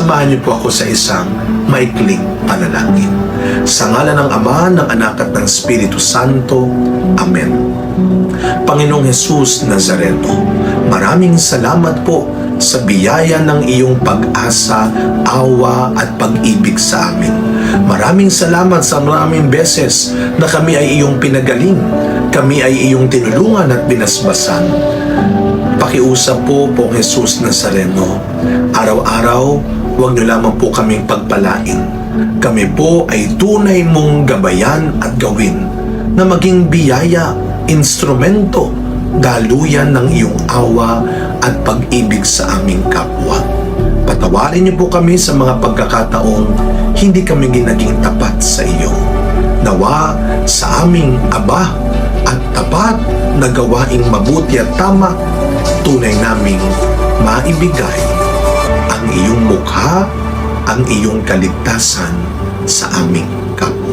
samahan niyo po ako sa isang maikling panalangin. Sa ngala ng Ama, ng Anak at ng Espiritu Santo. Amen. Panginoong Hesus Nazareno, maraming salamat po sa biyaya ng iyong pag-asa, awa at pag-ibig sa amin. Maraming salamat sa maraming beses na kami ay iyong pinagaling, kami ay iyong tinulungan at binasbasan. Pakiusap po pong Jesus Nazareno. Araw-araw, huwag niyo lamang po kaming pagpalain. Kami po ay tunay mong gabayan at gawin na maging biyaya, instrumento, daluyan ng iyong awa at pag-ibig sa aming kapwa. Patawarin niyo po kami sa mga pagkakataong hindi kami ginaging tapat sa iyo. Nawa sa aming aba at tapat na gawaing mabuti at tama, tunay naming maibigay iyong mukha, ang iyong kaligtasan sa aming kapwa.